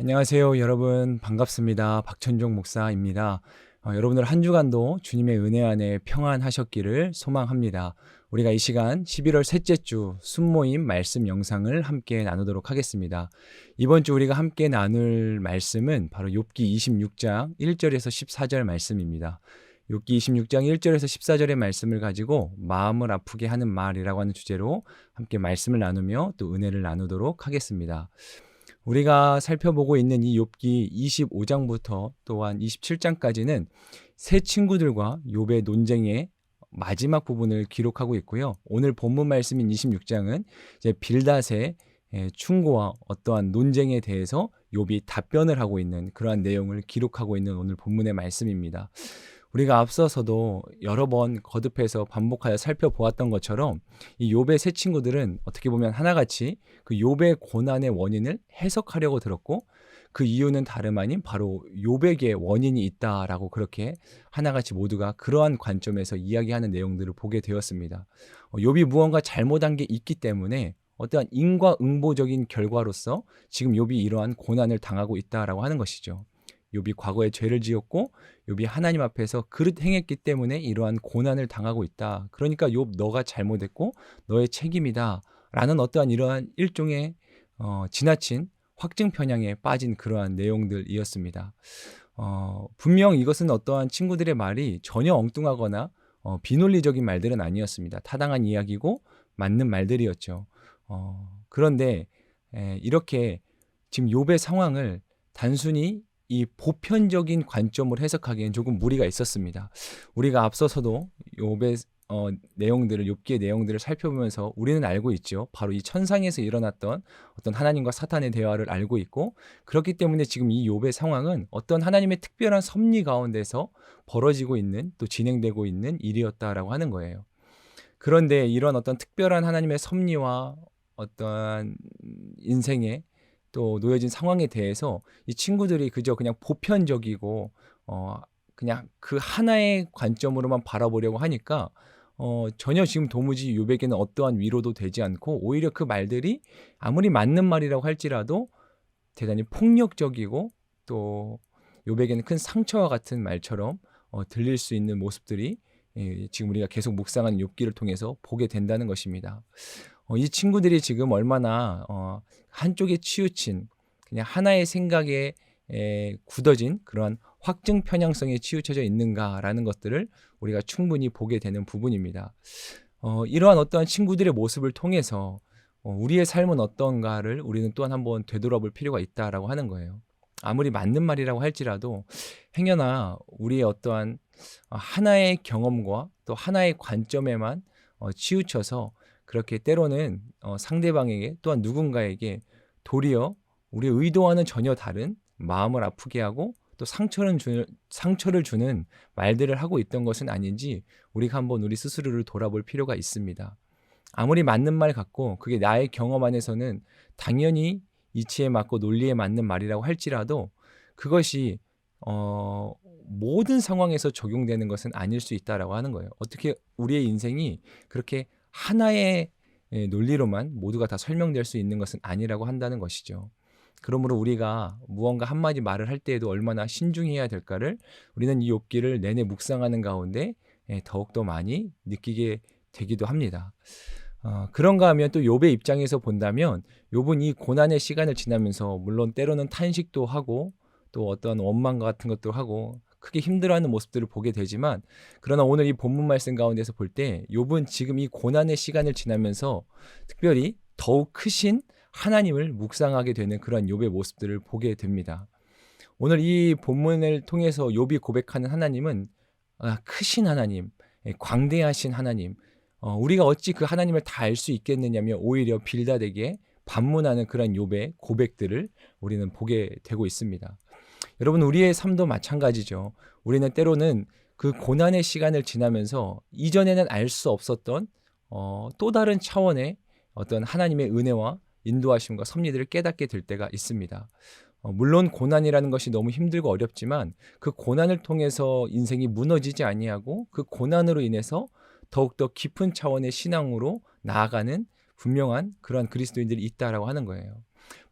안녕하세요, 여러분. 반갑습니다. 박천종 목사입니다. 어, 여러분들 한 주간도 주님의 은혜 안에 평안하셨기를 소망합니다. 우리가 이 시간 11월 셋째 주 순모임 말씀 영상을 함께 나누도록 하겠습니다. 이번 주 우리가 함께 나눌 말씀은 바로 욥기 26장 1절에서 14절 말씀입니다. 욥기 26장 1절에서 14절의 말씀을 가지고 마음을 아프게 하는 말이라고 하는 주제로 함께 말씀을 나누며 또 은혜를 나누도록 하겠습니다. 우리가 살펴보고 있는 이 욥기 25장부터 또한 27장까지는 세 친구들과 욥의 논쟁의 마지막 부분을 기록하고 있고요. 오늘 본문 말씀인 26장은 이제 빌닷의 예, 충고와 어떠한 논쟁에 대해서 욥이 답변을 하고 있는 그러한 내용을 기록하고 있는 오늘 본문의 말씀입니다. 우리가 앞서서도 여러 번 거듭해서 반복하여 살펴보았던 것처럼 이 욥의 세 친구들은 어떻게 보면 하나같이 그 욥의 고난의 원인을 해석하려고 들었고 그 이유는 다름 아닌 바로 욥에게 원인이 있다라고 그렇게 하나같이 모두가 그러한 관점에서 이야기하는 내용들을 보게 되었습니다. 어, 욥이 무언가 잘못한 게 있기 때문에 어떠한 인과응보적인 결과로서 지금 욥이 이러한 고난을 당하고 있다라고 하는 것이죠. 욥이 과거에 죄를 지었고 욥이 하나님 앞에서 그릇 행했기 때문에 이러한 고난을 당하고 있다. 그러니까 욥 너가 잘못했고 너의 책임이다라는 어떠한 이러한 일종의 어, 지나친 확증 편향에 빠진 그러한 내용들이었습니다. 어, 분명 이것은 어떠한 친구들의 말이 전혀 엉뚱하거나 어, 비논리적인 말들은 아니었습니다. 타당한 이야기고 맞는 말들이었죠. 어, 그런데 에, 이렇게 지금 욥의 상황을 단순히 이 보편적인 관점을 해석하기엔 조금 무리가 있었습니다. 우리가 앞서서도 욥의 어, 내용들을 욥기의 내용들을 살펴보면서 우리는 알고 있죠. 바로 이 천상에서 일어났던 어떤 하나님과 사탄의 대화를 알고 있고 그렇기 때문에 지금 이 욥의 상황은 어떤 하나님의 특별한 섭리 가운데서 벌어지고 있는 또 진행되고 있는 일이었다라고 하는 거예요. 그런데 이런 어떤 특별한 하나님의 섭리와 어떠한 인생의 또 놓여진 상황에 대해서 이 친구들이 그저 그냥 보편적이고 어 그냥 그 하나의 관점으로만 바라보려고 하니까 어 전혀 지금 도무지 요백에는 어떠한 위로도 되지 않고 오히려 그 말들이 아무리 맞는 말이라고 할지라도 대단히 폭력적이고 또 요백에는 큰 상처와 같은 말처럼 어 들릴 수 있는 모습들이 예, 지금 우리가 계속 묵상하는 욥기를 통해서 보게 된다는 것입니다. 어, 이 친구들이 지금 얼마나 어, 한쪽에 치우친 그냥 하나의 생각에 에, 굳어진 그러한 확증 편향성에 치우쳐져 있는가라는 것들을 우리가 충분히 보게 되는 부분입니다. 어, 이러한 어떠한 친구들의 모습을 통해서 어, 우리의 삶은 어떤가를 우리는 또한 한번 되돌아볼 필요가 있다라고 하는 거예요. 아무리 맞는 말이라고 할지라도 행여나 우리의 어떠한 하나의 경험과 또 하나의 관점에만 어, 치우쳐서 그렇게 때로는 어, 상대방에게 또한 누군가에게 도리어 우리의 의도와는 전혀 다른 마음을 아프게 하고 또 상처를 주는, 상처를 주는 말들을 하고 있던 것은 아닌지 우리가 한번 우리 스스로를 돌아볼 필요가 있습니다. 아무리 맞는 말 같고 그게 나의 경험 안에서는 당연히 이치에 맞고 논리에 맞는 말이라고 할지라도 그것이 어, 모든 상황에서 적용되는 것은 아닐 수 있다라고 하는 거예요. 어떻게 우리의 인생이 그렇게 하나의 예, 논리로만 모두가 다 설명될 수 있는 것은 아니라고 한다는 것이죠. 그러므로 우리가 무언가 한마디 말을 할 때에도 얼마나 신중해야 될까를 우리는 이 욥기를 내내 묵상하는 가운데 예, 더욱더 많이 느끼게 되기도 합니다. 어, 그런가 하면 또 욥의 입장에서 본다면 욥은 이 고난의 시간을 지나면서 물론 때로는 탄식도 하고 또 어떤 원망 같은 것도 하고 크게 힘들어하는 모습들을 보게 되지만 그러나 오늘 이 본문 말씀 가운데서 볼 때 욥은 지금 이 고난의 시간을 지나면서 특별히 더욱 크신 하나님을 묵상하게 되는 그런 욥의 모습들을 보게 됩니다. 오늘 이 본문을 통해서 욥이 고백하는 하나님은 아, 크신 하나님, 예, 광대하신 하나님. 어, 우리가 어찌 그 하나님을 다 알 수 있겠느냐며 오히려 빌다에게 반문하는 그런 욥의 고백들을 우리는 보게 되고 있습니다. 여러분 우리의 삶도 마찬가지죠. 우리는 때로는 그 고난의 시간을 지나면서 이전에는 알 수 없었던 어, 또 다른 차원의 어떤 하나님의 은혜와 인도하심과 섭리들을 깨닫게 될 때가 있습니다. 어, 물론 고난이라는 것이 너무 힘들고 어렵지만 그 고난을 통해서 인생이 무너지지 아니하고 그 고난으로 인해서 더욱더 깊은 차원의 신앙으로 나아가는 분명한 그러한 그리스도인들이 있다라고 하는 거예요.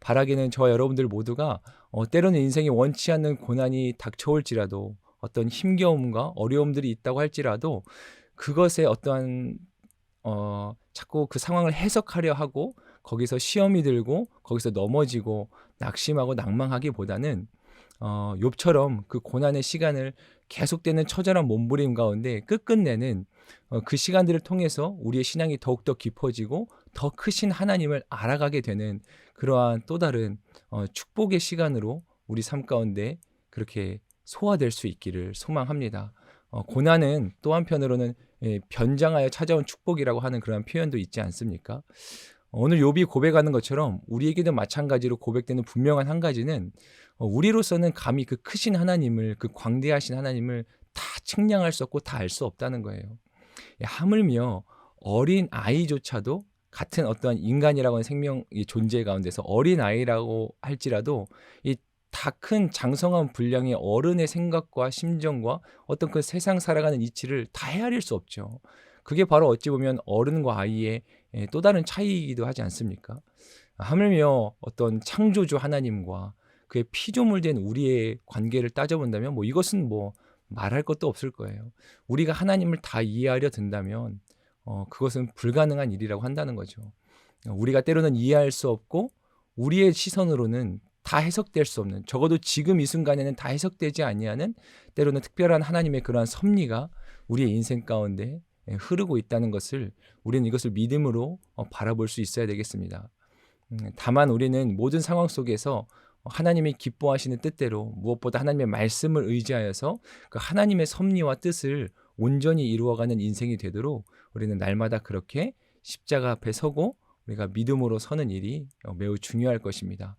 바라기는 저와 여러분들 모두가 어, 때로는 인생에 원치 않는 고난이 닥쳐올지라도 어떤 힘겨움과 어려움들이 있다고 할지라도 그것에 어떠한 어, 자꾸 그 상황을 해석하려 하고 거기서 시험이 들고 거기서 넘어지고 낙심하고 낭망하기보다는 어, 욥처럼 그 고난의 시간을 계속되는 처절한 몸부림 가운데 끝끝내는 어, 그 시간들을 통해서 우리의 신앙이 더욱더 깊어지고 더 크신 하나님을 알아가게 되는 그러한 또 다른 어, 축복의 시간으로 우리 삶 가운데 그렇게 소화될 수 있기를 소망합니다. 어, 고난은 또 한편으로는 예, 변장하여 찾아온 축복이라고 하는 그러한 표현도 있지 않습니까? 오늘 욥이 고백하는 것처럼 우리에게도 마찬가지로 고백되는 분명한 한 가지는 어, 우리로서는 감히 그 크신 하나님을 그 광대하신 하나님을 다 측량할 수 없고 다 알 수 없다는 거예요. 예, 하물며 어린 아이조차도 같은 어떠한 인간이라고 하는 생명 이 존재 가운데서 어린 아이라고 할지라도 이 다 큰 장성한 분량의 어른의 생각과 심정과 어떤 그 세상 살아가는 이치를 다 헤아릴 수 없죠. 그게 바로 어찌 보면 어른과 아이의 예, 또 다른 차이이기도 하지 않습니까? 하물며 어떤 창조주 하나님과 그의 피조물된 우리의 관계를 따져본다면 뭐 이것은 뭐 말할 것도 없을 거예요. 우리가 하나님을 다 이해하려 든다면 어, 그것은 불가능한 일이라고 한다는 거죠. 우리가 때로는 이해할 수 없고 우리의 시선으로는 다 해석될 수 없는 적어도 지금 이 순간에는 다 해석되지 아니하는 때로는 특별한 하나님의 그러한 섭리가 우리의 인생 가운데 예, 흐르고 있다는 것을 우리는 이것을 믿음으로 어, 바라볼 수 있어야 되겠습니다. 음, 다만 우리는 모든 상황 속에서 하나님이 기뻐하시는 뜻대로 무엇보다 하나님의 말씀을 의지하여서 그 하나님의 섭리와 뜻을 온전히 이루어가는 인생이 되도록 우리는 날마다 그렇게 십자가 앞에 서고 우리가 믿음으로 서는 일이 어, 매우 중요할 것입니다.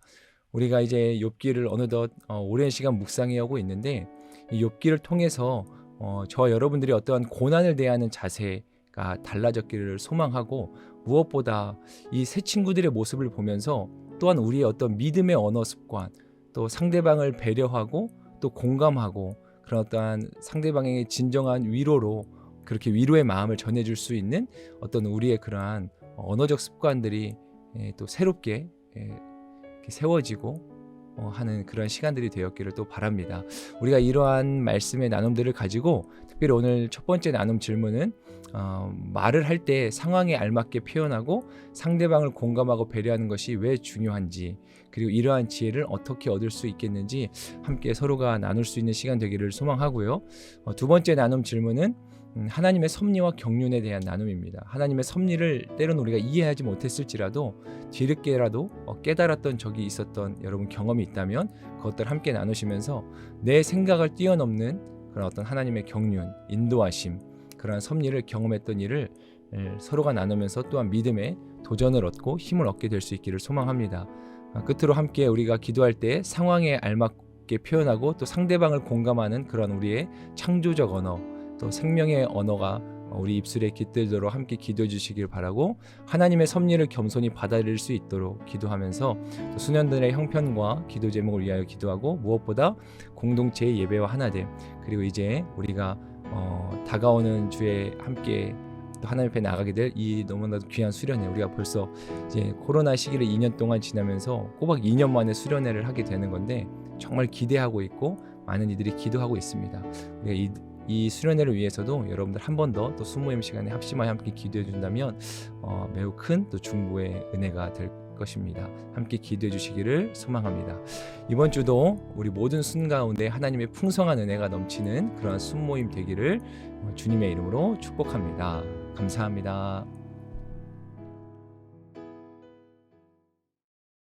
우리가 이제 욥기를 어느덧 어, 오랜 시간 묵상해 오고 있는데 이 욥기를 통해서 어, 저와 여러분들이 어떠한 고난을 대하는 자세가 달라졌기를 소망하고 무엇보다 이새 친구들의 모습을 보면서 또한 우리의 어떤 믿음의 언어 습관 또 상대방을 배려하고 또 공감하고 그런 어떠한 상대방에게 진정한 위로로 그렇게 위로의 마음을 전해줄 수 있는 어떤 우리의 그러한 언어적 습관들이 예, 또 새롭게 예, 세워지고 어, 하는 그런 시간들이 되었기를 또 바랍니다. 우리가 이러한 말씀의 나눔들을 가지고 특별히 오늘 첫 번째 나눔 질문은 어, 말을 할 때 상황에 알맞게 표현하고 상대방을 공감하고 배려하는 것이 왜 중요한지 그리고 이러한 지혜를 어떻게 얻을 수 있겠는지 함께 서로가 나눌 수 있는 시간 되기를 소망하고요. 어, 두 번째 나눔 질문은 음, 하나님의 섭리와 경륜에 대한 나눔입니다. 하나님의 섭리를 때로는 우리가 이해하지 못했을지라도 뒤늦게라도 어, 깨달았던 적이 있었던 여러분 경험이 있다면 그것들 함께 나누시면서 내 생각을 뛰어넘는 그런 어떤 하나님의 경륜, 인도하심, 그러한 섭리를 경험했던 일을 서로가 나누면서 또한 믿음의 도전을 얻고 힘을 얻게 될 수 있기를 소망합니다. 아, 끝으로 함께 우리가 기도할 때 상황에 알맞게 표현하고 또 상대방을 공감하는 그런 우리의 창조적 언어, 또 생명의 언어가 우리 입술에 깃들도록 함께 기도해 주시길 바라고 하나님의 섭리를 겸손히 받아들일 수 있도록 기도하면서 수년들의 형편과 기도 제목을 위하여 기도하고 무엇보다 공동체의 예배와 하나됨 그리고 이제 우리가 어, 다가오는 주에 함께 또 하나님 앞에 나가게 될 이 너무나도 귀한 수련회 우리가 벌써 이제 코로나 시기를 2년 동안 지나면서 꼬박 2년 만에 수련회를 하게 되는 건데 정말 기대하고 있고 많은 이들이 기도하고 있습니다. 우리가 이, 이 수련회를 위해서도 여러분들 한 번 더또 수모임 시간에 합심하여 함께 기도해 준다면 어, 매우 큰 또 중보의 은혜가 될 것입니다. 함께 기도해 주시기를 소망합니다. 이번 주도 우리 모든 순 가운데 하나님의 풍성한 은혜가 넘치는 그러한 순모임 되기를 주님의 이름으로 축복합니다. 감사합니다.